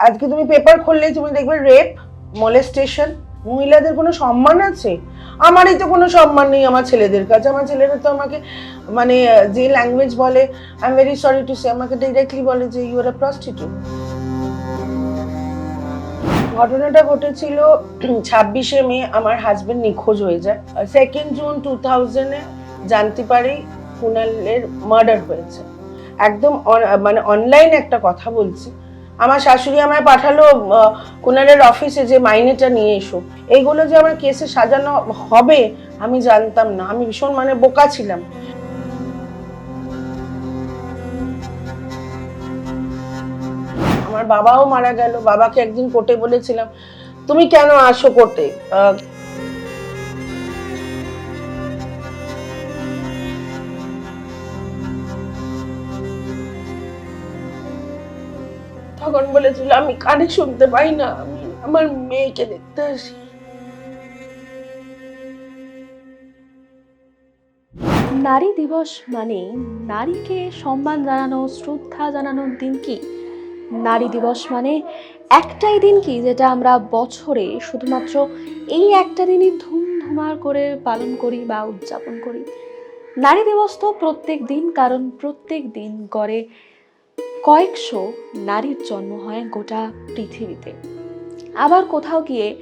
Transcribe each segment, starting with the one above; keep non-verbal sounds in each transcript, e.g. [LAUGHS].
আজকে তুমি পেপার খুললেই তুমি দেখবে রেপ মলেস্টেশন মহিলাদের কোনো সম্মান আছে? আমারই তো কোনো সম্মান নেই আমার ছেলেদের কাছে। আমার ছেলেরা তো আমাকে মানে যে ল্যাঙ্গুয়েজ বলে I am very sorry to say আমাকে ডিরেক্টলি বলে যে ইউ আর আ প্রস্টিটিউট ঘটনাটা ঘটেছিল ছাব্বিশে মে, আমার হাজবেন্ড নিখোঁজ হয়ে যায়। সেকেন্ড জুন টু থাউজেন্ডে জানতে পারি কুনালের মার্ডার হয়েছে। একদম মানে অনলাইন একটা কথা বলছি। আমার শাশুড়ি আমায় পাঠালো আহ, কুনালের অফিসে যে মাইনেটা নিয়ে এসো। এইগুলো যে আমার কেসে সাজানো হবে আমি জানতাম না। আমি ভীষণ মানে বোকা ছিলাম। আমার বাবাও মারা গেল। বাবাকে একদিন কোর্টে বলেছিলাম তুমি কেন আসো কোর্টে? তখন বলেছিল, আমি কানে শুনতে পাই না, আমি আমার মেয়েকে দেখতে আসি। নারী দিবস মানে নারীকে সম্মান জানানো, শ্রদ্ধা জানানোর দিন কি? নারী দিবস মানে একটাই দিন কি, যেটা আমরা বছরে শুধুমাত্র এই একটা দিনই ধুমধুমার করে পালন করি বা উদযাপন করি? নারী দিবস তো প্রত্যেক দিন, কারণ প্রত্যেক দিন গড়ে কয়েকশো নারীর জন্ম হয় গোটা পৃথিবীতে। আবার কোথাও গিয়ে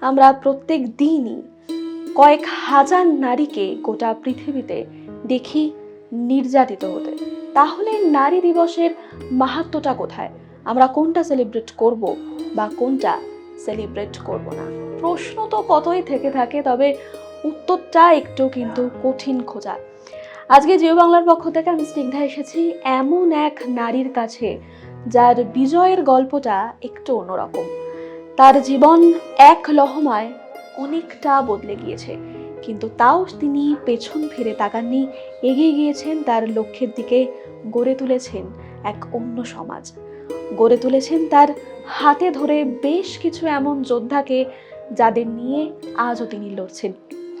আমরা প্রত্যেক দিনই কয়েক হাজার নারীকে গোটা পৃথিবীতে দেখি নির্যাতিত হতে। তাহলে নারী দিবসের মাহাত্মটা কোথায়? আমরা কোনটা সেলিব্রেট করব বা কোনটা সেলিব্রেট করব না? প্রশ্ন তো কতই থেকে থাকে, তবে উত্তরটা একটু কিন্তু কঠিন খোঁজা। আজকে জিও বাংলার পক্ষ থেকে আমি স্নিগ্ধা এসেছি এমন এক নারীর কাছে, যার বিজয়ের গল্পটা একটু অন্যরকম। তার জীবন এক লহমায় অনেকটা বদলে গিয়েছে, কিন্তু তাও তিনি পেছন ফিরে তাকাননি, এগিয়ে গিয়েছেন, তার লক্ষ্যের দিকে গড়ে তুলেছেন এক অন্য সমাজ। গড়ে তুলেছেন তার হাতে ধরে বেশ কিছু এমন যোদ্ধাকে যাদের নিয়ে আজও তিনি লড়ছেন।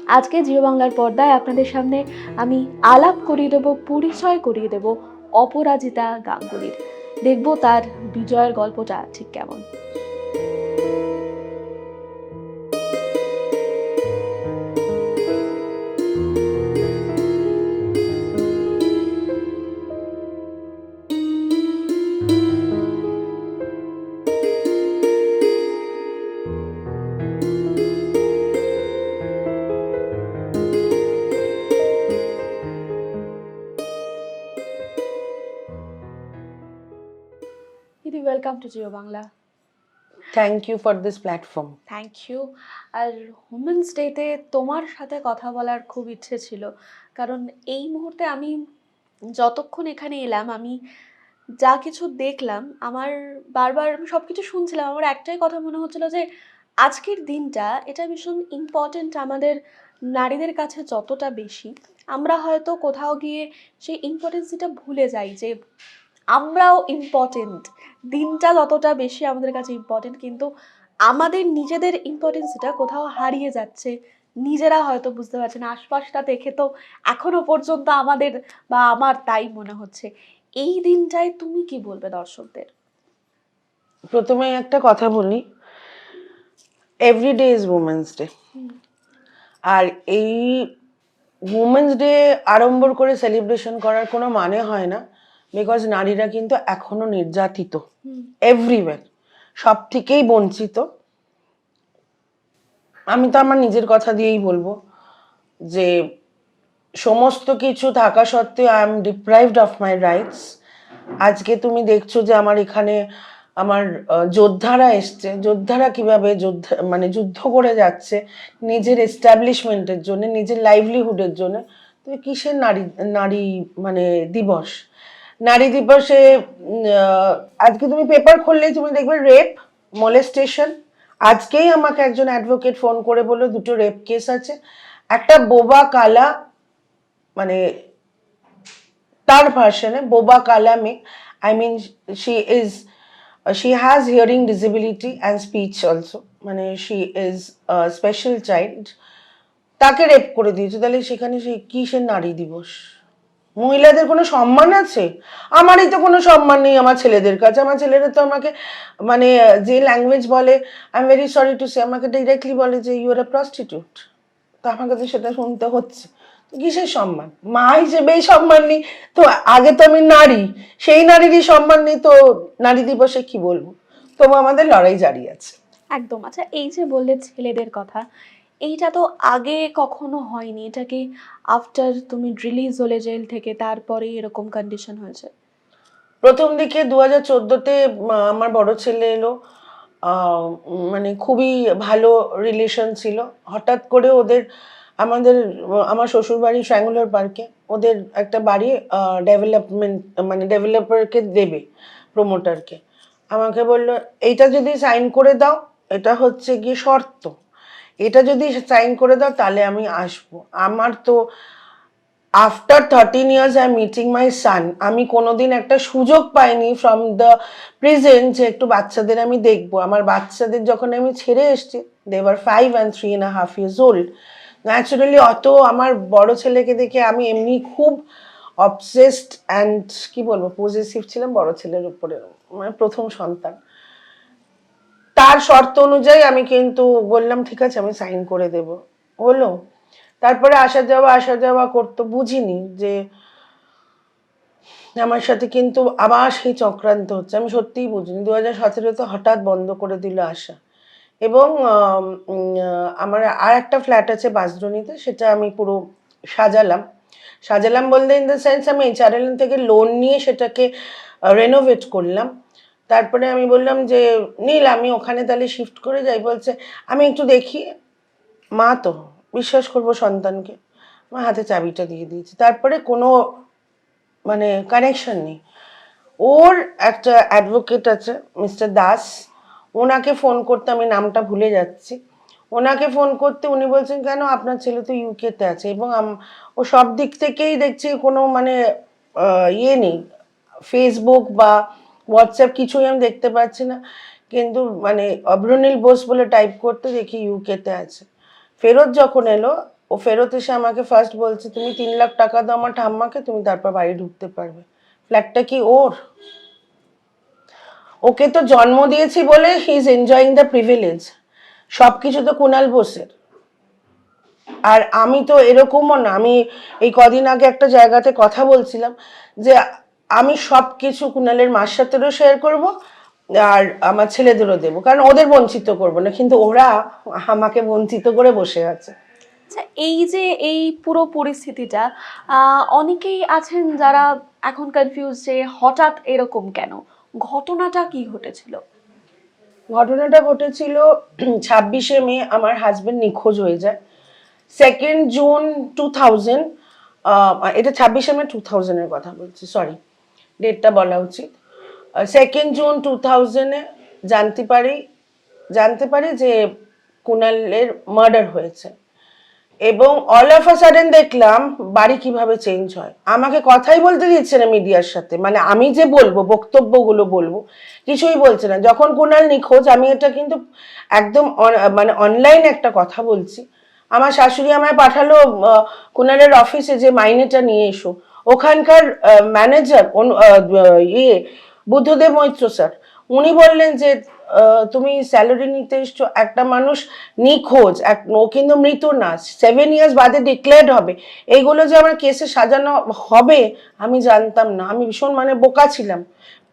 আজকে জিও বাংলার পর্দায় আপনাদের সামনে আমি আলাপ করিয়ে দেব, পরিচয় করিয়ে দেব অপরাজিতা গাঙ্গুলির। দেখব তার বিজয়ের গল্পটা ঠিক কেমন। Welcome to Jio Bangla thank you for this platform thank you R women's ডেতে তোমার সাথে কথা বলার খুব ইচ্ছে ছিল। কারণ এই মুহূর্তে আমি যতক্ষণ এখানে এলাম আমি যা কিছু দেখলাম আমার বারবার আমি সব কিছু শুনছিলাম। আমার একটাই কথা মনে হচ্ছিল যে আজকের দিনটা এটা ভীষণ ইম্পর্ট্যান্ট আমাদের নারীদের কাছে যতটা বেশি। আমরা হয়তো কোথাও গিয়ে সেই ইম্পর্টেন্সিটা ভুলে যাই যে আমরাও ইম্পর্টেন্ট দিনটা যতটা বেশি আমাদের কাছে ইম্পর্টেন্ট কিন্তু আমাদের নিজেদের ইম্পর্টেন্সটা কোথাও হারিয়ে যাচ্ছে। নিজেরা হয়তো বুঝতে পারছে না আশপাশটা দেখে তো এখনও পর্যন্ত আমাদের বা আমার তাই মনে হচ্ছে। এই দিনটায় তুমি কি বলবে দর্শকদের? প্রথমে একটা কথা বলি every day is women's day আর এই উমেন্স ডে আড়ম্বর করে সেলিব্রেশন করার কোনো মানে হয় না। বিকজ নারীরা কিন্তু এখনও নির্যাতিত এভরিওয়ার সব থেকেই বঞ্চিত। আমি তো আমার নিজের কথা দিয়েই বলব যে সমস্ত কিছু থাকা সত্ত্বেও I am deprived of my rights আজকে তুমি দেখছ যে আমার এখানে আমার যোদ্ধারা এসছে। যোদ্ধারা কীভাবে যোদ্ধা মানে যুদ্ধ করে যাচ্ছে নিজের এস্টাবলিশমেন্টের জন্য নিজের লাইভলিহুডের জন্য। তো কিসের নারী নারী মানে দিবস? নারী দিবসে আজকে তুমি পেপার খুললেই তুমি দেখবে রেপ মলেস্টেশন আজকেই আমাকে একজন অ্যাডভোকেট ফোন করে বলল, দুটো রেপ কেস আছে। একটা বোবা কালা মানে তার ভার্সনে বোবা কালা মেয়ে। I mean she is she has hearing disability and speech also মানে শি ইজ স্পেশাল চাইল্ড তাকে রেপ করে দিয়েছে। তাহলে সেখানে সে কিসের নারী দিবস? মহিলাদের কোনো সম্মান আছে? আমারই তো কোনো সম্মান নেই আমার ছেলেদের কাছে। আমার ছেলেরা তো আমাকে মানে যে ল্যাঙ্গুয়েজ বলে I am very sorry to say আমাকে ডিরেক্টলি বলে যে ইউ আর এ প্রস্টিটিউট তো আমাকে তো সেটা শুনতে হচ্ছে। কিসের সম্মান? মা হিসেবেই সম্মান নেই। তো আগে তো আমি নারী। সেই নারীরই সম্মান নেই, তো নারী দিবসে কি বলব? তবু আমাদের লড়াই জারি আছে। একদম। আচ্ছা এই যে বললে ছেলেদের কথা এইটা তো আগে কখনো হয়নি। এটা কি আফটার তুমি রিলিজ হলে জেল থেকে তারপরে এরকম কন্ডিশন হয়েছে। প্রথম দিকে দু হাজার চোদ্দোতে আমার বড় ছেলে এলো। মানে খুবই ভালো রিলেশন ছিল। হঠাৎ করে ওদের, আমাদের, আমার শ্বশুর বাড়ি শ্যাঙ্গুলার পার্কে ওদের একটা বাড়ি ডেভেলপমেন্ট মানে ডেভেলপারকে দেবে প্রমোটারকে আমাকে বলল, এইটা যদি সাইন করে দাও, এটা হচ্ছে গিয়ে শর্ত। এটা যদি সাইন করে দাও, তাহলে আমি আসব। আমার তো after thirteen years I meeting my son আমি কোনোদিন একটা সুযোগ পাইনি ফ্রম দ্য প্রেজেন্ট যে একটু বাচ্চাদের আমি দেখব। আমার বাচ্চাদের যখন আমি ছেড়ে এসেছি দেওয়ার five and three and half years old naturally অত আমার বড় ছেলেকে দেখে আমি এমনি খুব অবসেসড অ্যান্ড কি বলব পজিটিভ ছিলাম বড় ছেলের উপরে মানে প্রথম সন্তান। তার শর্ত অনুযায়ী আমি কিন্তু বললাম, ঠিক আছে, আমি সাইন করে দেব। হলো। তারপরে আসা যাওয়া আসা যাওয়া করতো বুঝিনি যে আমার সাথে কিন্তু আবার সেই চক্রান্ত হচ্ছে। আমি সত্যিই বুঝিনি। দু হাজার সতেরোতে হঠাৎ বন্ধ করে দিল আসা এবং আমার আর একটা ফ্ল্যাট আছে বাসদ্রণীতে সেটা আমি পুরো সাজালাম। সাজালাম বলতে ইন দ্য সেন্স আমি এইচআরএল থেকে লোন নিয়ে সেটাকে রেনোভেট করলাম। তারপরে আমি বললাম যে, নীল, আমি ওখানে তাহলে শিফট করে যাই। বলছে, আমি একটু দেখি। মা তো, বিশ্বাস করব সন্তানকে। মা হাতে চাবিটা দিয়ে দিয়েছি। তারপরে কোনো মানে কানেকশন নেই। ওর একটা অ্যাডভোকেট আছে মিস্টার দাস, ওনাকে ফোন করতে আমি নামটা ভুলে যাচ্ছি। ওনাকে ফোন করতে উনি বলছেন, কেন আপনার ছেলে তো ইউকেতে আছে? এবং ও সব দিক থেকেই দেখছি কোনো মানে ইয়ে নেই। ফেসবুক বা হোয়াটসঅ্যাপ কিছুই আমি দেখতে পাচ্ছি না। কিন্তু মানে অভ্রনীল বোস বলে টাইপ করতে দেখি ইউকেতে আছে। ফেরত যখন এলো, ও ফেরত এসে আমাকে ফার্স্ট বলছে, তুমি তিন লাখ টাকা দাও আমার ঠাম্মাকে, তুমি তারপর বাড়ি ঢুকতে পারবে। ফ্ল্যাটটা কি ওর? ওকে তো জন্ম দিয়েছি বলে he is enjoying the privilege সব কিছু তো কুণাল বোসের। আর আমি তো এরকমও না, আমি এই কদিন আগে একটা জায়গাতে কথা বলছিলাম যে আমি সব কিছু কুণালের মার সাথেও শেয়ার করব আর আমার ছেলেদেরও দেবো কারণ ওদের বঞ্চিত করব না কিন্তু ওরা আমাকে বঞ্চিত করে বসে আছে। আচ্ছা এই যে এই পুরো পরিস্থিতিটা অনেকেই আছেন যারা এখন কনফিউজ যে হঠাৎ এরকম কেন? ঘটনাটা কি ঘটেছিল? ঘটনাটা ঘটেছিল [CLEARS THROAT] ছাব্বিশে মে আমার হাজবেন্ড নিখোঁজ হয়ে যায়। সেকেন্ড জুন টু থাউজেন্ড এটা ছাব্বিশে মে টু থাউজেন্ডের কথা বলছি সরি ডেটটা বলা উচিত। সেকেন্ড জুন টু থাউজেন্ডে জানতে পারি জানতে পারি যে কুণালের মার্ডার হয়েছে। এবং অল অফ আ সাডেন দেখলাম বাড়ি কীভাবে চেঞ্জ হয়। আমাকে কথাই বলতে দিচ্ছে না মিডিয়ার সাথে। মানে আমি যে বলব বক্তব্যগুলো বলব কিছুই বলছে না। যখন কুণাল নিখোঁজ আমি এটা কিন্তু একদম মানে অনলাইন একটা কথা বলছি। আমার শাশুড়ি আমায় পাঠালো আহ, কুণালের অফিসে যে মাইনেটা নিয়ে এসো। ওখানকার ম্যানেজার ইয়ে বুদ্ধদেব মৈত্র স্যার, উনি বললেন যে তুমি স্যালারি নিতে এসছো, একটা মানুষ নিখোঁজ, এক, ও কিন্তু মৃত না সেভেন ইয়ার্স বাদে ডিক্লেয়ার্ড হবে। এইগুলো যে আমার কেসে সাজানো হবে, আমি জানতাম না, আমি ভীষণ মানে বোকা ছিলাম।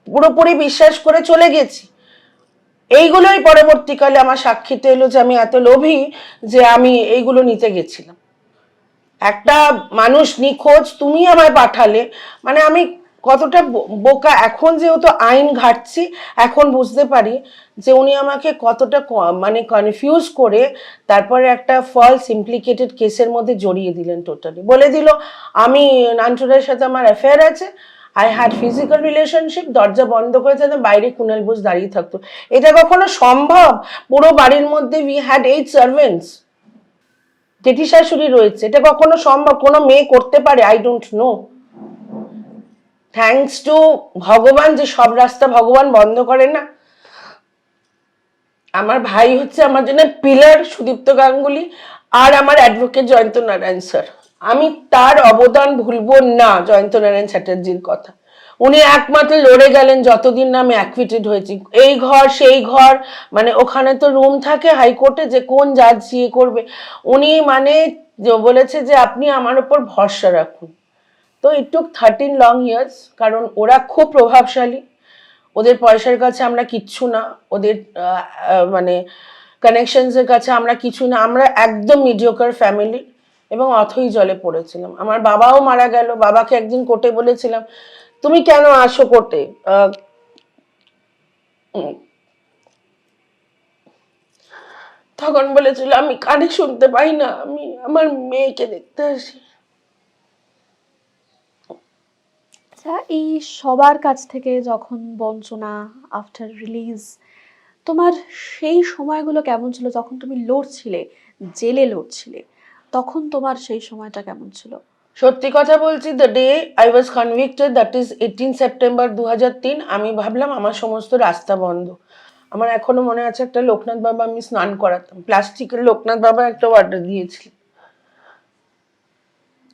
পুরোপুরি বিশ্বাস করে চলে গেছি। এইগুলোই পরবর্তীকালে আমার সাক্ষীতে এলো যে আমি এত লোভী যে আমি এইগুলো নিতে গেছিলাম। একটা মানুষ নিখোঁজ, তুমি আমায় পাঠালে। মানে আমি কতটা বোকা, এখন যেহেতু আইন ঘাটছি, এখন বুঝতে পারি যে উনি আমাকে কতটা মানে কনফিউজ করে তারপরে একটা ফলস ইমপ্লিকেটেড কেসের মধ্যে জড়িয়ে দিলেন টোটালি বলে দিল, আমি নান্টুরের সাথে আমার অ্যাফেয়ার আছে আই হ্যাড ফিজিক্যাল রিলেশনশিপ দরজা বন্ধ করে যেন বাইরে কুনাল বোস দাঁড়িয়ে থাকতো। এটা কখনো সম্ভব? পুরো বাড়ির মধ্যে উই হ্যাড এইট সার্ভেন্টস জেঠি শাশুড়ি রয়েছে। এটা কখনো সম্ভব? কোনো মেয়ে করতে পারে? I don't know thanks to ভগবান যে সব রাস্তা ভগবান বন্ধ করে না, আমার ভাই হচ্ছে আমার জন্য পিলার সুদীপ্ত গাঙ্গুলি আর আমার অ্যাডভোকেট জয়ন্ত নারায়ণ স্যার আমি তার অবদান ভুলবো না জয়ন্ত নারায়ণ চ্যাটার্জির কথা। উনি একমাত্র লড়ে গেলেন যতদিন না আমি অ্যাকুইটেড হয়েছি। এই ঘর, সেই ঘর মানে ওখানে তো রুম থাকে হাইকোর্টে যে কোন জাজ ইয়ে করবে। উনি মানে বলেছে যে আপনি আমার ওপর ভরসা রাখুন। তো it took thirteen long years কারণ ওরা খুব প্রভাবশালী। ওদের পয়সার কাছে আমরা কিচ্ছু না, ওদের মানে কানেকশনসের কাছে আমরা কিছু না। আমরা একদম মিডিওকার ফ্যামিলি এবং অথই জলে পড়েছিলাম। আমার বাবাও মারা গেল, বাবাকে একদিন কোর্টে বলেছিলাম তুমি কেন আসো কোর্টে? তখন বলেছিল, আমি কানে শুনতে পাই না, আমি আমার মেয়েকে দেখতে আসি। আচ্ছা এই সবার কাছ থেকে যখন বঞ্চনা আফটার রিলিজ তোমার সেই সময়গুলো কেমন ছিল? যখন তুমি লড়ছিলে, জেলে লড়ছিলে, তখন তোমার সেই সময়টা কেমন ছিল? সত্যি কথা বলছি the day I was convicted that is eighteen September দু তিন, আমি ভাবলাম আমার সমস্ত রাস্তা বন্ধ। আমার এখনও মনে আছে একটা লোকনাথ বাবা আমি স্নান করাতাম। প্লাস্টিকের লোকনাথ বাবা একটা অর্ডার দিয়েছিল।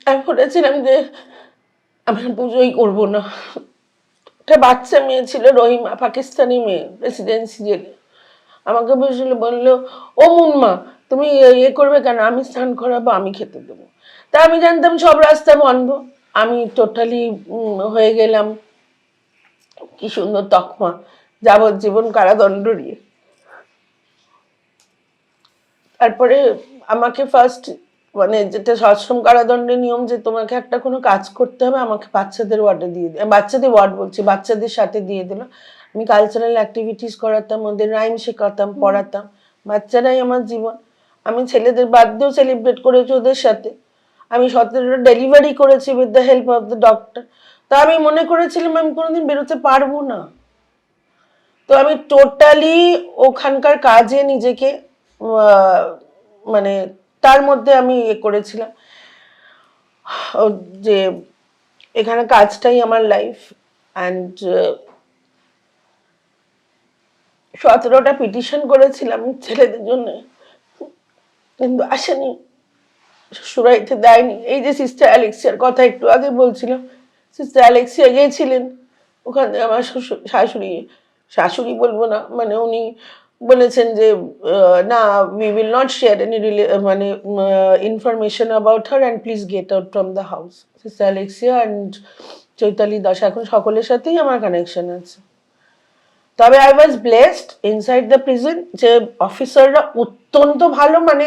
আমি বলেছিলাম যে আমি পুজোই করব না। একটা বাচ্চা মেয়ে ছিল, রহিমা, পাকিস্তানি মেয়ে প্রেসিডেন্সি জেলে। আমাকে বসে বলল, ও মুনমা তুমি ইয়ে করবে কেন? আমি স্নান করাবো, আমি খেতে দেবো। তা আমি জানতাম সব রাস্তা বন্ধ। আমি টোটালি হয়ে গেলাম। কি সুন্দর তকমা, যাবজ্জীবন কারাদণ্ড নিয়ে তারপরে আমাকে ফার্স্ট মানে যেটা সশ্রম কারাদণ্ডের নিয়ম যে তোমাকে একটা কোনো কাজ করতে হবে, আমাকে বাচ্চাদের ওয়ার্ডে দিয়ে বাচ্চাদের ওয়ার্ড বলছি, বাচ্চাদের সাথে দিয়ে দিল আমি কালচারাল অ্যাক্টিভিটিস করাতাম, ওদের রাইম শেখাতাম, পড়াতাম। বাচ্চারাই আমার জীবন। আমি ছেলেদের বার্থডেও সেলিব্রেট করেছি ওদের সাথে। আমি সতেরোটা ডেলিভারি করেছি with the help of the doctor তা আমি মনে করেছিলাম আমি কোনোদিন বেরোতে পারব না। তো আমি টোটালি ওখানকার কাজে নিজেকে মানে তার মধ্যে আমি ইয়ে করেছিলাম। যে এখানে কাজটাই আমার লাইফ অ্যান্ড সতেরোটা পিটিশন করেছিলাম ছেলেদের জন্য। কিন্তু আসেনি। শ্বশুরাইতে দেয়নি। এই যে সিস্টার অ্যালেক্সিয়ার কথা একটু আগে বলছিলাম সিস্টার অ্যালেক্সিয়া গিয়েছিলেন। ওখান থেকে আমার শাশুড়ি শাশুড়ি বলব না মানে উনি বলেছেন যে না we will not share any relay মানে information about her and please get out from the house sister Alexia and Chaitali Das এখন সকলের সাথেই আমার কানেকশন আছে। তবে I was blessed inside the prison যে অফিসাররা অত্যন্ত ভালো মানে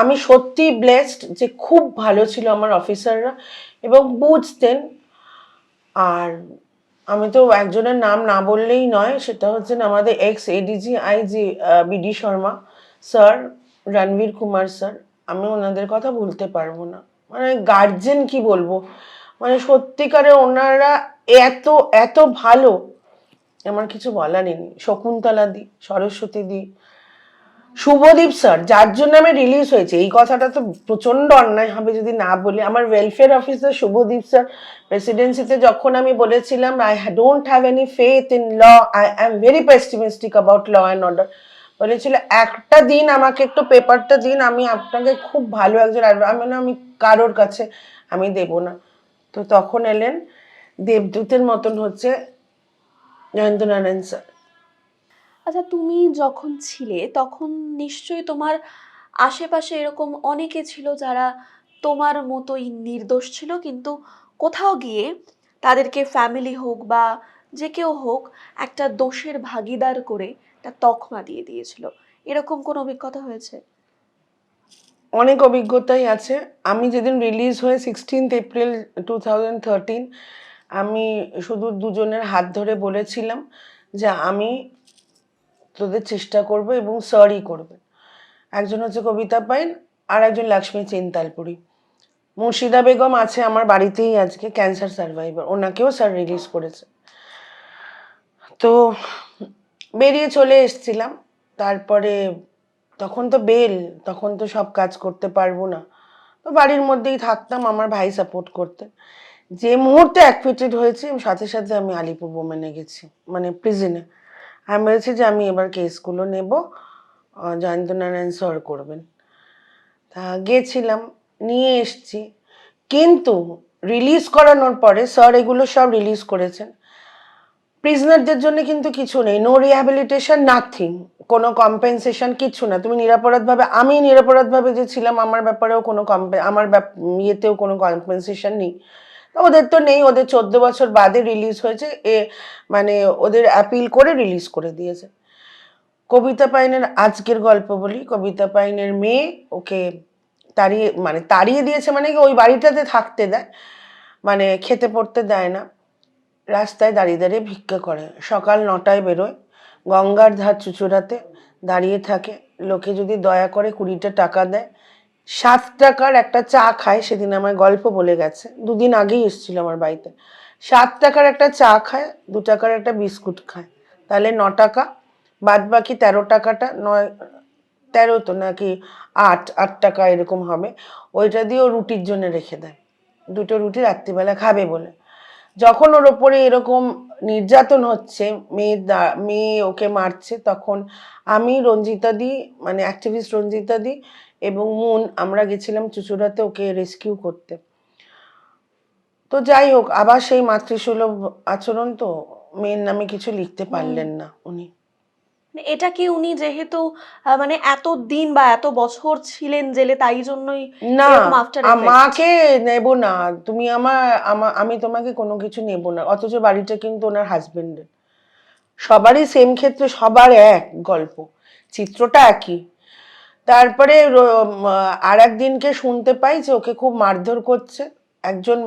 আমি সত্যি ব্লেসড যে খুব ভালো ছিল আমার অফিসাররা এবং বুঝতেন। আর আমি তো একজনের নাম না বললেই নয়, সেটা হচ্ছেন আমাদের ex ADG I G BD Sharma sir Ranbir Kumar sir আমি ওনাদের কথা ভুলতে পারব না। মানে গার্জেন কি বলব? মানে সত্যিকারে ওনারা এত এত ভালো, আমার কিছু বলারই নেই। শকুন্তলা দি, সরস্বতী দি শুভদীপ স্যার যার জন্য আমি রিলিজ হয়েছে। এই কথাটা তো প্রচণ্ড অন্যায় হবে যদি না বলি। আমার ওয়েলফেয়ার অফিসার শুভদীপ স্যার প্রেসিডেন্সিতে যখন আমি বলেছিলাম I don't have any faith in law I am very pessimistic about law and order বলেছিল একটা দিন আমাকে একটু পেপারটা দিন আমি আপনাকে খুব ভালো একজন আমি বললাম, আমি কারোর কাছে আমি দেব না। তো তখন এলেন দেবদূতের মতন হচ্ছে জয়ন্ত নারায়ণ স্যার। আচ্ছা তুমি যখন ছিলে তখন নিশ্চয়ই তোমার আশেপাশে এরকম অনেকে ছিল যারা তোমার মতোই নির্দোষ ছিল, কিন্তু কোথাও গিয়ে তাদেরকে ফ্যামিলি হোক বা যে কেউ হোক একটা দোষের ভাগিদার করে একটা তকমা দিয়ে দিয়েছিল। এরকম কোন অভিজ্ঞতা হয়েছে? অনেক অভিজ্ঞতাই আছে। আমি যেদিন রিলিজ হয়ে সিক্সটিন্থ এপ্রিল টু আমি শুধু দুজনের হাত ধরে বলেছিলাম যে আমি তোদের চেষ্টা করব এবং স্যারই করবে। একজন হচ্ছে কবিতা পাইন আর একজন লক্ষ্মী চিন্তালপুরি। মুর্শিদা বেগম আছে আমার বাড়িতেই আজকে ক্যান্সার সার্ভাইভার ওনাকেও স্যার রিলিজ করেছে। তো বেরিয়ে চলে এসেছিলাম। তারপরে তখন তো বেল, তখন তো সব কাজ করতে পারব না। তো বাড়ির মধ্যেই থাকতাম, আমার ভাই সাপোর্ট করতে। যে মুহূর্তে অ্যাকুইটেড হয়েছি, সাথে সাথে আমি আলিপুর বোমেনে গেছি মানে প্রিজনে আমি বলেছি যে আমি এবার কেসগুলো নেব জয়ন্ত নারায়ণ স্যার করবেন। তা গেছিলাম, নিয়ে এসছি। কিন্তু রিলিজ করানোর পরে স্যার এগুলো সব রিলিজ করেছেন। প্রিজনারদের জন্য কিন্তু কিছু নেই নো রিহ্যাবিলিটেশন নাথিং কোনো কম্পেনসেশন কিছু না। তুমি নিরাপরাধভাবে, আমি নিরাপরাধভাবে যে ছিলাম, আমার ব্যাপারেও কোনো কম্পে আমার ইয়েতেও কোনো কম্পেনসেশন নেই। ওদের তো নেই, ওদের চোদ্দ বছর বাদে রিলিজ হয়েছে, এ মানে ওদের অ্যাপিল করে রিলিজ করে দিয়েছে। কবিতা পাইনের আজকের গল্প বলি, কবিতা পাইনের মেয়ে ওকে তাড়িয়ে মানে তাড়িয়ে দিয়েছে মানে কি ওই বাড়িটাতে থাকতে দেয় মানে খেতে পড়তে দেয় না, রাস্তায় দাঁড়িয়ে দাঁড়িয়ে ভিক্ষা করে। সকাল নটায় বেরোয়, গঙ্গার ধার চুচুড়াতে দাঁড়িয়ে থাকে, লোকে যদি দয়া করে কুড়িটা টাকা দেয় সাত টাকার একটা চা খায়, সেদিন আমার গল্প বলে গেছে। দুদিন আগেই এসেছিল আমার বাড়িতে। সাত টাকার একটা চা খায়, দু টাকার একটা বিস্কুট খায়। তাহলে ন টাকা, বাদ বাকি তেরো টাকাটা নয়, তেরো তো নাকি আট আট টাকা এরকম হবে। ওইটা দিয়ে ও রুটির জন্য রেখে দেয়। দুটো রুটি রাত্রিবেলা খাবে বলে। যখন ওর ওপরে এরকম নির্যাতন হচ্ছে মেয়ে দা- মেয়ে ওকে মারছে, তখন আমি রঞ্জিতা দি মানে অ্যাক্টিভিস্ট রঞ্জিতা দি এবং মুন আমরা গেছিলাম চুচুড়াতে ওকে রেস্কিউ করতে। তো যাই হোক আবার সেই মাতৃসুলভ আচরণ তো মেয়ের নামে কিছু লিখতে পারলেন না উনি। মানে এটা কি উনি যেহেতু মানে এত দিন বা এত বছর ছিলেন জেলে তাই জন্যই না আমাকে নেব না। তুমি আমার আমি তোমাকে কোনো কিছু নেব না। অথচ বাড়িটা কিন্তু ওনার হাজবেন্ডের সবারই সেম ক্ষেত্রে সবার এক গল্প। চিত্রটা একই। তারপরে আর একদিনকে শুনতে পাই যে ওকে খুব মারধর করছে। একজন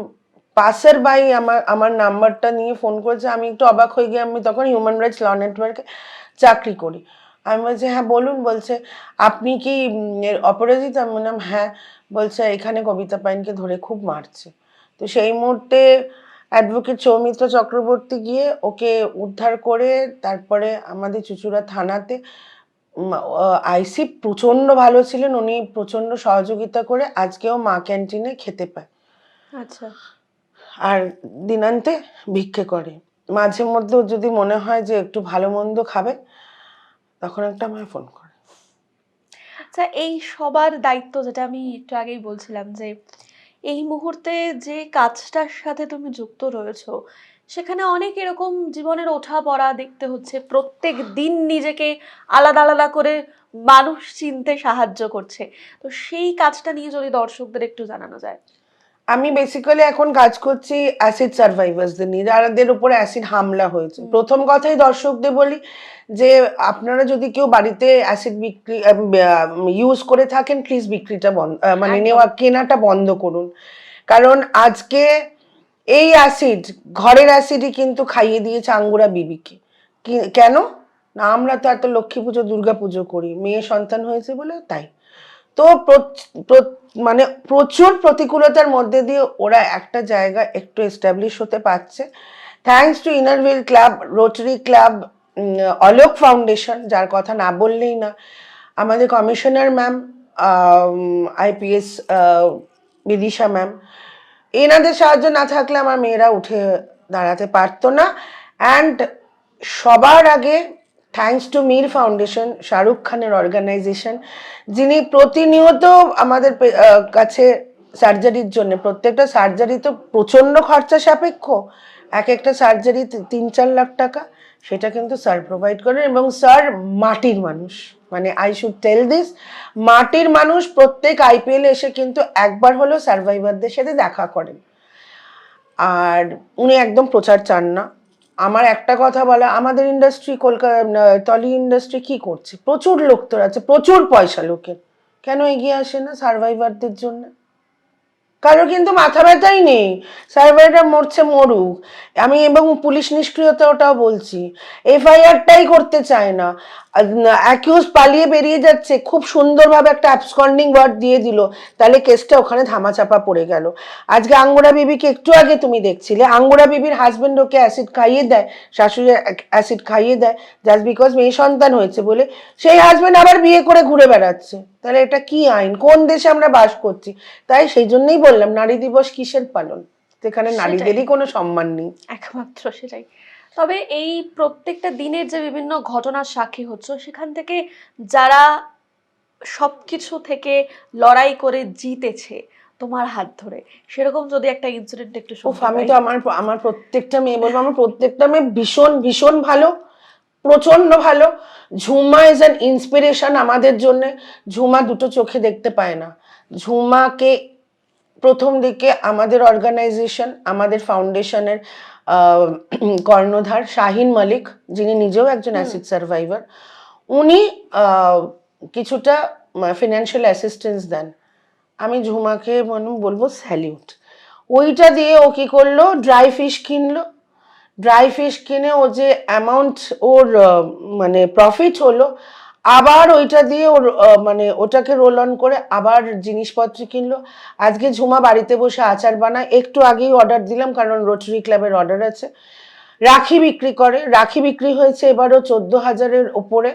পাসের বাই আমার আমার নাম্বারটা নিয়ে ফোন করেছে। আমি একটু অবাক হয়ে গিয়ে আমি তখন হিউম্যান রাইটস ল নেটওয়ার্কে চাকরি করি। আমি বলছি হ্যাঁ বলুন। বলছে, আপনি কি অপরাজিত? আমি বললাম হ্যাঁ। বলছে, এখানে কবিতা পাইনকে ধরে খুব মারছে। তো সেই মুহূর্তে অ্যাডভোকেট সৌমিত্র চক্রবর্তী গিয়ে ওকে উদ্ধার করে তারপরে আমাদের চুচুড়া থানাতে আইসি প্রচণ্ড ভালো ছিলেন। উনি প্রচণ্ড সহযোগিতা করে আজকেও মা ক্যান্টিনে খেতে পায়। আচ্ছা। আর দিনান্তে ভিক্ষে করে। মাঝে মধ্যে যদি মনে হয় যে একটু ভালো মন্দ খাবে তখন একটা আমায় ফোন করে। আচ্ছা এই সবার দায়িত্ব যেটা আমি একটু আগেই বলছিলাম যে এই মুহূর্তে যে কাজটার সাথে তুমি যুক্ত রয়েছো সেখানে অনেক এরকম জীবনের ওঠা পড়া দেখতে হচ্ছে। প্রত্যেক দিন নিজেকে আলাদা আলাদা করে মানুষ চিনতে সাহায্য করছে। তো সেই কাজটা নিয়ে যদি দর্শকদের একটু জানানো যায়। আমি বেসিক্যালি এখন কাজ করছি অ্যাসিড সার্ভাইভার্সদের নিয়ে। যাদের উপরে অ্যাসিড হামলা হয়েছে। প্রথম কথাই দর্শকদের বলি যে আপনারা যদি কেউ বাড়িতে অ্যাসিড বিক্রি ইউজ করে থাকেন প্লিজ বিক্রিটা বন্ধ মানে নেওয়া কেনাটা বন্ধ করুন। কারণ আজকে এই অ্যাসিড ঘরের অ্যাসিডই কিন্তু খাইয়ে দিয়েছে আঙ্গুরা বিবিকে। কেন? না, আমরা তো এত লক্ষ্মী পুজো, দুর্গা পুজো করি। মেয়ে সন্তান হয়েছে বলে তাই। তো মানে প্রচুর প্রতিকূলতার মধ্যে দিয়ে ওরা একটা জায়গা একটু এস্টাবলিশ হতে পারছে। Thanks to inner wheel club rotary club Alok foundation যার কথা না বললেই না, আমাদের commissioner ma'am IPS Bidisha ma'am এনাদের সাহায্য না থাকলে আমার মেয়েরা উঠে দাঁড়াতে পারতো না। অ্যান্ড সবার আগে thanks to Meer foundation Shahrukh খানের অর্গানাইজেশন যিনি প্রতিনিয়ত আমাদের কাছে সার্জারির জন্য, প্রত্যেকটা সার্জারি তো প্রচণ্ড খরচা সাপেক্ষ। এক একটা সার্জারি তিন চার লাখ টাকা, সেটা কিন্তু স্যার প্রোভাইড করেন এবং স্যার মাটির মানুষ। মানে আই শুড টেল দিস মাটির মানুষ প্রত্যেক আইপিএল এসে কিন্তু একবার হলেও সার্ভাইভারদের সাথে দেখা করেন। আর উনি একদম প্রচার চান না। আমার একটা কথা বলা, আমাদের ইন্ডাস্ট্রি কলকাতা টলি ইন্ডাস্ট্রি কি করছে? প্রচুর লোক তোর আছে, প্রচুর পয়সা লোকের। কেন এগিয়ে আসে না সার্ভাইভারদের জন্য? কারও কিন্তু মাথা ব্যথাই নেই। সার্ভাইভাররা মরছে মরুক। আমি এবং পুলিশ নিষ্ক্রিয়তা ওটাও বলছি। এফআইআরটাই করতে চায় না। অ্যাকিউজ পালিয়ে বেরিয়ে যাচ্ছে। খুব সুন্দরভাবে একটা অ্যাবসকন্ডিং ওয়ার্ড দিয়ে দিল। তাহলে কেসটা ওখানে ধামাচাপা পড়ে গেল। আজকে আঙ্গুরা বিবিকে একটু আগে তুমি দেখছিলে। আঙ্গুরা বিবির হাজবেন্ড ওকে অ্যাসিড খাইয়ে দেয় শাশুড়ি অ্যাসিড খাইয়ে দেয় জাস্ট বিকজ মেয়ে সন্তান হয়েছে বলে। সেই হাজবেন্ড আবার বিয়ে করে ঘুরে বেড়াচ্ছে। তাহলে এটা কি আইন? কোন দেশে আমরা বাস করছি? তাই সেই জন্যই বললাম নারী দিবস কিসের পালন? সেখানে নারীদেরই কোনো সম্মান নেই। একমাত্র সেটাই। তবে এই প্রত্যেকটা দিনের যে বিভিন্ন ঘটনার সাক্ষী হচ্ছে সেখান থেকে যারা সবকিছু থেকে লড়াই করে জিতেছে তোমার হাত ধরে সেরকম যদি একটা ইনসিডেন্ট একটু আমি তো আমার আমার প্রত্যেকটা মেয়ে বলব আমার প্রত্যেকটা মেয়ে ভীষণ ভীষণ ভালো প্রচণ্ড ভালো। ঝুমা ইজ অ্যান ইন্সপিরেশন আমাদের জন্য ঝুমা দুটো চোখে দেখতে পায় না। ঝুমাকে প্রথম দিকে আমাদের অর্গানাইজেশন আমাদের ফাউন্ডেশনের [CLEARS THROAT] কর্ণধার শাহিন মালিক যিনি নিজেও একজন অ্যাসিড সার্ভাইভার উনি কিছুটা ফিনান্সিয়াল অ্যাসিস্ট্যান্স দেন। আমি ঝুমাকে মানে বলব স্যালিউট ওইটা দিয়ে ও কি করল? ড্রাই ফিশ কিনলো। ড্রাই ফিশ কিনে ও যে অ্যামাউন্ট ওর মানে প্রফিট হলো আবার ওইটা দিয়ে ওর মানে ওটাকে রোল অন করে আবার জিনিসপত্র কিনলো। আজকে ঝুমা বাড়িতে বসে আচার বানায়। একটু আগেই অর্ডার দিলাম কারণ রোটারি ক্লাবের অর্ডার আছে। রাখি বিক্রি করে। রাখি বিক্রি হয়েছে এবারও চোদ্দ হাজারের ওপরে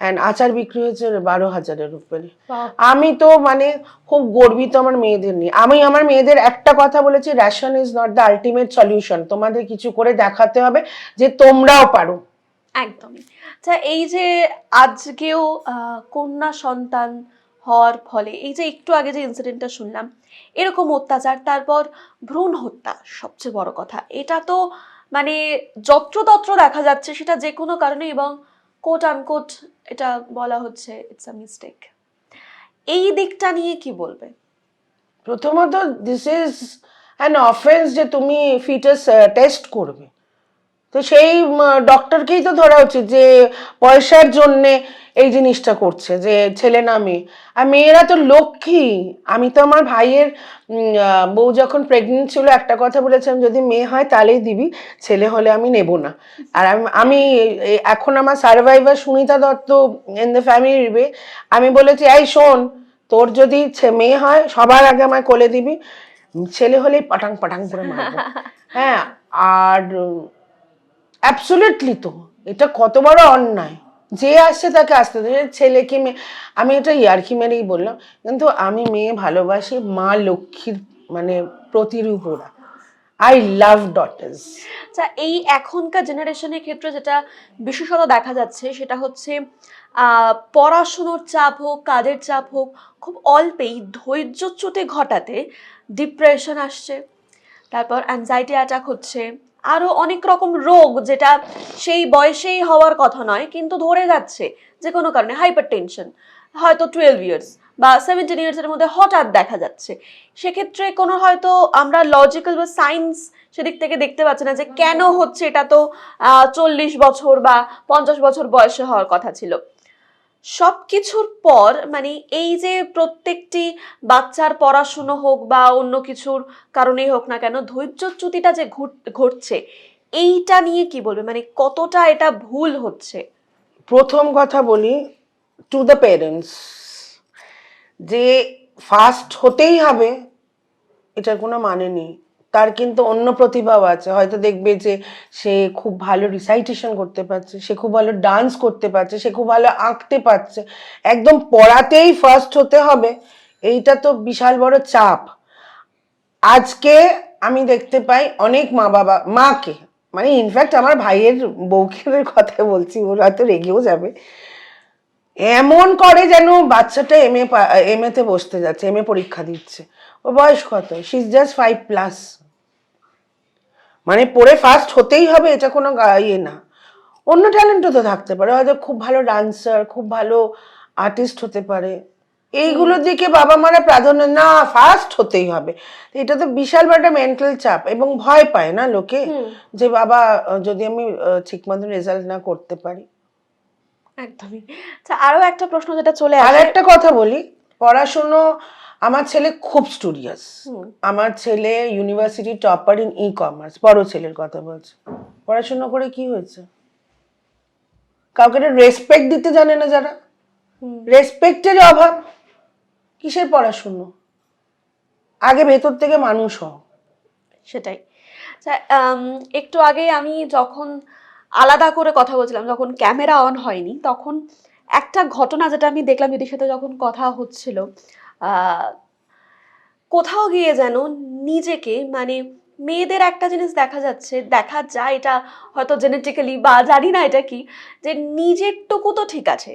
অ্যান্ড আচার বিক্রি হয়েছে বারো হাজারের উপরে। আমি তো মানে খুব গর্বিত আমার মেয়েদের নিয়ে। আমি আমার মেয়েদের একটা কথা বলেছি ration is not the ultimate solution তোমাদের কিছু করে দেখাতে হবে যে তোমরাও পারো। একদমই। আচ্ছা এই যে আজকেও কন্যা সন্তান হওয়ার ফলে, এই যে একটু আগে যে ইনসিডেন্টটা শুনলাম, এরকম অত্যাচার, তারপর ভ্রূণ হত্যা সবচেয়ে বড় কথা। এটা তো মানে যত্রতত্র দেখা যাচ্ছে, সেটা যে কোনো কারণে এবং কোট আনকোট এটা বলা হচ্ছে ইটস আ মিস্টেক এই দিকটা নিয়ে কি বলবে? প্রথমত দিস ইজ অ্যান অফেন্স যে তুমি ফিটাস টেস্ট করবে। তো সেই ডক্টরকেই তো ধরা উচিত যে পয়সার জন্যে এই জিনিসটা করছে যে ছেলে না মেয়ে। আর মেয়েরা তো লক্ষ্মী। আমি তো আমার ভাইয়ের বউ যখন প্রেগনেন্ট ছিল একটা কথা বলেছিলাম যদি মেয়ে হয় তাহলেই দিবি ছেলে হলে আমি নেব না। আর আমি এখন আমার survivor Sunita Dutta in the family bay. আমি বলেছি এই শোন তোর যদি মেয়ে হয় সবার আগে আমায় কোলে দিবি ছেলে হলেই পাটাং পাটাং করে মারবো। [LAUGHS] হ্যাঁ আর অ্যাবসোলিউটলি তো। এটা কত বড় অন্যায়। যে আসছে তাকে আসতে দেবে ছেলে কি মেয়ে? আমি এটা ইয়ার্কি মেরেই বললাম। কিন্তু আমি মেয়ে ভালোবাসি মা লক্ষ্মীর মানে প্রতিরূপ ওরা। আই লাভ ডটার্স আচ্ছা এই এখনকার জেনারেশনের ক্ষেত্রে যেটা বিশেষত দেখা যাচ্ছে সেটা হচ্ছে পড়াশুনোর চাপ হোক, কাজের চাপ হোক, খুব অল্পেই ধৈর্যচ্যুতি ঘটাতে ডিপ্রেশন আসছে। তারপর অ্যাংজাইটি অ্যাটাক হচ্ছে। আরও অনেক রকম রোগ যেটা সেই বয়সেই হওয়ার কথা নয়, কিন্তু ধরে যাচ্ছে যে কোনো কারণে হাইপার টেনশন হয়তো টুয়েলভ ইয়ার্স বা সেভেন্টিন ইয়ার্সের মধ্যে হঠাৎ দেখা যাচ্ছে। সেক্ষেত্রে কোনো হয়তো আমরা লজিক্যাল বা সায়েন্স সেদিক থেকে দেখতে পাচ্ছি না যে কেন হচ্ছে এটা তো চল্লিশ বছর বা পঞ্চাশ বছর বয়সে হওয়ার কথা ছিল। সব কিছুর পর মানে এই যে প্রত্যেকটি বাচ্চার পড়াশুনো হোক বা অন্য কিছুর কারণেই হোক না কেন, ধৈর্যচ্যুতিটা যে ঘটছে, এইটা নিয়ে কি বলবে? মানে কতটা এটা ভুল হচ্ছে? প্রথম কথা বলি টু দ্য প্যারেন্টস যে ফার্স্ট হতেই হবে, এটার কোনো মানে নেই। তার কিন্তু অন্য প্রতিভাও আছে। হয়তো দেখবে যে সে খুব ভালো রিসাইটেশন করতে পারছে, সে খুব ভালো ডান্স করতে পারছে, সে খুব ভালো আঁকতে পারছে। একদম পড়াতেই ফার্স্ট হতে হবে, এইটা তো বিশাল বড় চাপ। আজকে আমি দেখতে পাই অনেক মা বাবা মাকে মানে ইনফ্যাক্ট আমার ভাইয়ের বউকের কথা বলছি, ওর হয়তো রেগেও যাবে। এমন করে যেন বাচ্চাটা এম এ এম এতে বসতে যাচ্ছে এম এ পরীক্ষা দিচ্ছে। ওর বয়স কত? She is just five plus মানে পড়ে ফার্স্ট হতেই হবে এটা কোনো ইয়ে না। অন্য ট্যালেন্টও তো থাকতে পারে হয়তো খুব ভালো ডান্সার খুব ভালো আর্টিস্ট হতে পারে। এইগুলোর দিকে বাবা মারা প্রাধান্য না ফার্স্ট হতেই হবে। এটা তো বিশাল বড় একটা মেন্টাল চাপ এবং ভয় পায় না লোকে যে বাবা যদি আমি ঠিক মতন রেজাল্ট না করতে পারি। একদমই। আচ্ছা আরও একটা প্রশ্ন যেটা চলে আর একটা কথা বলি পড়াশুনো আমার ছেলে খুব স্টুডিয়াস আমার ছেলে university topper in e commerce বড় ছেলের কথা বলছে। পড়াশোনা করে কি হয়েছে? কাউকে রেসপেক্ট দিতে জানে না যারা। রেসপেক্টের অভাব। কিসের পড়াশুনো? আগে ভেতর থেকে মানুষ হও। সেটাই। আচ্ছা, একটু আগে আমি যখন আলাদা করে কথা বলছিলাম যখন ক্যামেরা অন হয়নি তখন একটা ঘটনা যেটা আমি দেখলাম দিদির সাথে যখন কথা হচ্ছিল কোথাও গিয়ে যেন নিজেকে মানে মেয়েদের একটা জিনিস দেখা যাচ্ছে, দেখা যায় এটা হয়তো জেনেটিক্যালি বা জানি না এটা কি, যে নিজেরটুকু তো ঠিক আছে।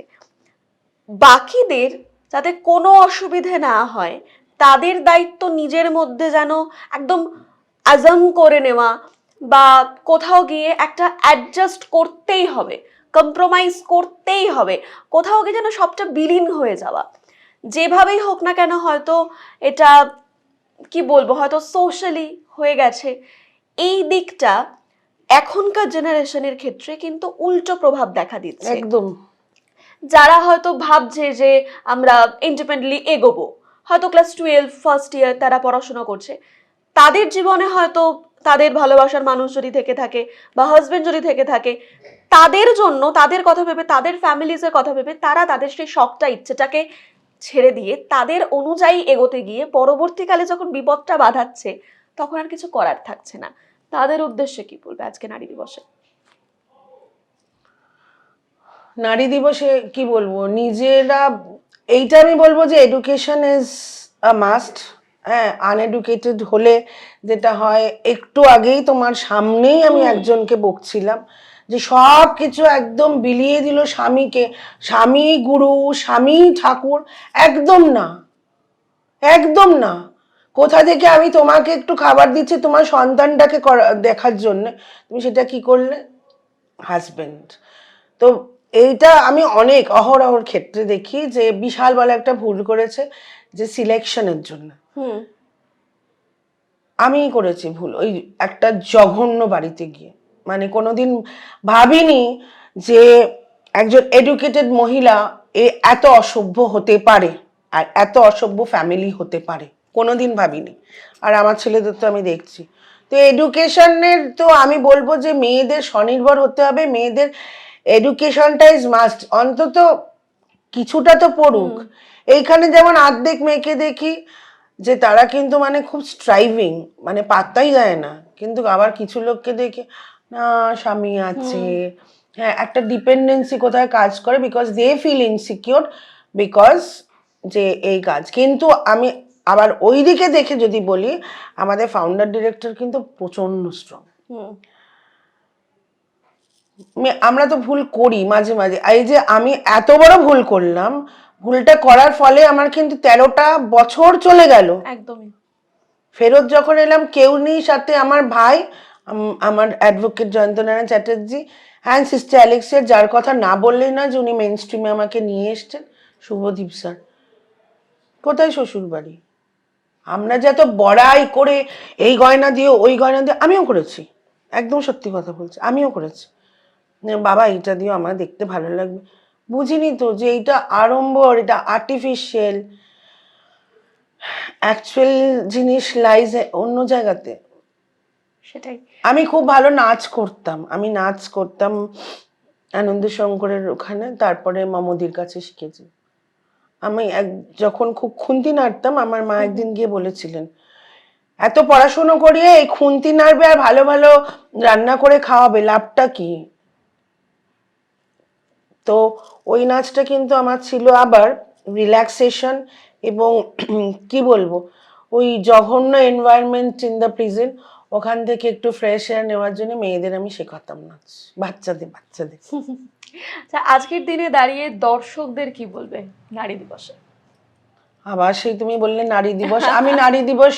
বাকিদের যাতে কোনো অসুবিধে না হয়, তাদের দায়িত্ব নিজের মধ্যে যেন একদম আজম করে নেওয়া বা কোথাও গিয়ে একটা অ্যাডজাস্ট করতেই হবে কম্প্রোমাইজ করতেই হবে, কোথাও গিয়ে যেন সবটা বিলীন হয়ে যাওয়া। যেভাবেই হোক না কেন হয়তো এটা কি বলব হয়তো সোশ্যালি হয়ে গেছে। এই দিকটা এখনকার জেনারেশনের ক্ষেত্রে কিন্তু উল্টো প্রভাব দেখা দিচ্ছে। একদম। যারা হয়তো ভাবছে যে আমরা ইন্ডিপেন্ডেন্টলি এগোবো হয়তো ক্লাস টুয়েলভ ফার্স্ট ইয়ার তারা পড়াশোনা করছে তাদের জীবনে হয়তো তাদের ভালোবাসার মানুষ যদি থেকে থাকে বা হাজবেন্ড যদি থেকে থাকে তাদের জন্য তাদের কথা ভেবে তাদের ফ্যামিলিজের কথা ভেবে তারা তাদের সেই শখটা ইচ্ছেটাকে ছেড়ে দিয়ে তাদের অনুযায়ী এগোতে গিয়ে পরবর্তীকালে যখন বিপদটা বাধাচ্ছে তখন আর কিছু করার থাকছে না। তাদের উদ্দেশ্যে কি বলবে আজকে নারী দিবসে? নারী দিবসে কি বলব? নিজেরা এইটা আমি বলব যে এডুকেশন ইজ আ মাস্ট হ্যাঁ আনএডুকেটেড হলে যেটা হয় একটু আগেই তোমার সামনেই আমি একজনকে বকছিলাম। যে সব কিছু একদম বিলিয়ে দিল স্বামীকে। স্বামী গুরু স্বামী ঠাকুর একদম না। একদম না। কোথা থেকে আমি তোমাকে একটু খাবার দিচ্ছি তোমার সন্তানটাকে করা- দেখার জন্য? তুমি সেটা কি করলে? হাজবেন্ড তো এইটা আমি অনেক অহরহর ক্ষেত্রে দেখি যে বিশাল বলে একটা ভুল করেছে যে সিলেকশনের জন্য। হুম। আমি করেছি ভুল। ওই একটা জঘন্য বাড়িতে গিয়ে। মানে কোনোদিন ভাবিনি যে একজন এডুকেটেড মহিলা এ এত অসভ্য হতে পারে আর এত অসভ্য ফ্যামিলি হতে পারে। কোনোদিন ভাবিনি। আর আমার ছেলেদের তো আমি দেখছি। তো এডুকেশনের তো আমি বলব যে মেয়েদের স্বনির্ভর হতে হবে মেয়েদের এডুকেশনটা ইজ মাস্ট অন্তত কিছুটা তো পড়ুক। এইখানে যেমন আর্ধেক মেয়েকে দেখি যে তারা কিন্তু মানে খুব স্ট্রাইভিং মানে পাত্তাই যায় না। কিন্তু আবার কিছু লোককে দেখে না স্বামী আছে। হ্যাঁ একটা ডিপেন্ডেন্সি কোথায় কাজ করে? Because they feel insecure because যে এই কাজ। কিন্তু আমি আবার ওই দিকে দেখে যদি বলি আমাদের ফাউন্ডার ডিরেক্টর কিন্তু প্রচণ্ড স্ট্রং আমরা তো ভুল করি মাঝে মাঝে। এই যে আমি এত বড় ভুল করলাম ভুলটা করার ফলে আমার কিন্তু তেরোটা বছর চলে গেল। একদমই। ফেরত যখন এলাম কেউ নেই সাথে আমার ভাই আমার advocate Jayantanarayan Chatterjee hand sister অ্যালেক্সের যার কথা না বললেই না যে উনি মেন স্ট্রিমে আমাকে নিয়ে এসছেন। শুভদীপ স্যার, কোথায় শ্বশুর বাড়ি? আমরা যে এত বড়াই করে এই গয়না দিয়ে, ওই গয়না দিয়ে, আমিও করেছি। একদম সত্যি কথা বলছি, আমিও করেছি। বাবা, এটা দিয়েও আমার দেখতে ভালো লাগবে। বুঝিনি তো যে এইটা আড়ম্বর, এটা আর্টিফিশিয়াল অ্যাকচুয়াল জিনিস লাইজ অন্য জায়গাতে। সেটাই। আমি খুব ভালো নাচ করতাম। আমি নাচ করতাম আনন্দ শঙ্করের ওখানে, তারপরে মামদির কাছে শিখেছি। আমি এক, যখন খুব খুন্তি নাড়তাম, আমার মা একদিন গিয়ে বলেছিলেন, এত পড়াশুনো করিয়ে এই খুন্তি নাড়বে আর ভালো ভালো রান্না করে খাওয়াবে, লাভটা কি? তো ওই নাচটা কিন্তু আমার ছিল আবার রিল্যাক্সেশন এবং [CLEARS THROAT] কি বলব? ওই জঘন্য এনভায়রনমেন্ট ইন দ্য প্রিজেন্ট ওখান থেকে একটু ফ্রেশ এয়ার নেওয়ার জন্য মেয়েদের আমি শেখাতাম নাচ। বাচ্চাদের বাচ্চাদের। আচ্ছা আজকের দিনে দাঁড়িয়ে দর্শকদের কি বলবে নারী দিবসে? আবার সেই তুমি বললে নারী দিবস। [LAUGHS] আমি নারী দিবস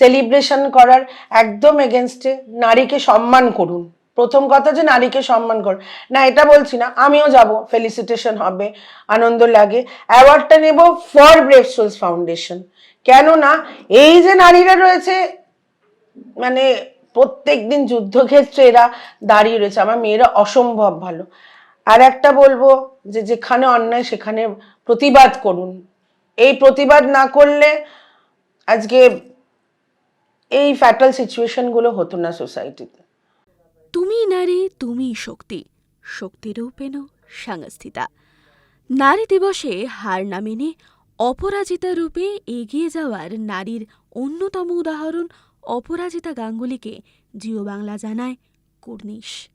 সেলিব্রেশন করার একদম এগেনস্টে নারীকে সম্মান করুন। প্রথম কথা যে নারীকে সম্মান করুন। না এটা বলছি না আমিও যাব। ফেলিসিটেশন হবে আনন্দ লাগে। অ্যাওয়ার্ডটা নেব ফর ব্রেভ সোলস ফাউন্ডেশন কেননা এই যে নারীরা রয়েছে মানে প্রত্যেক দিন যুদ্ধক্ষেত্রে এরা দাঁড়িয়ে রয়েছে। আমার মেয়েরা অসম্ভব ভালো। আর একটা বলব যে যেখানে অন্যায় সেখানে প্রতিবাদ করুন। এই প্রতিবাদ না করলে আজকে এই ফ্যাটাল সিচুয়েশনগুলো হতো না সোসাইটিতে তুমি নারী, তুমি শক্তি। শক্তিরূপেণ সংস্থিতা। নারী দিবসে হার না মেনে অপরাজিতা রূপে এগিয়ে যাওয়ার নারীর অন্যতম উদাহরণ অপরাজিতা গাঙ্গুলিকে জিও বাংলা জানায় কুর্নিশ।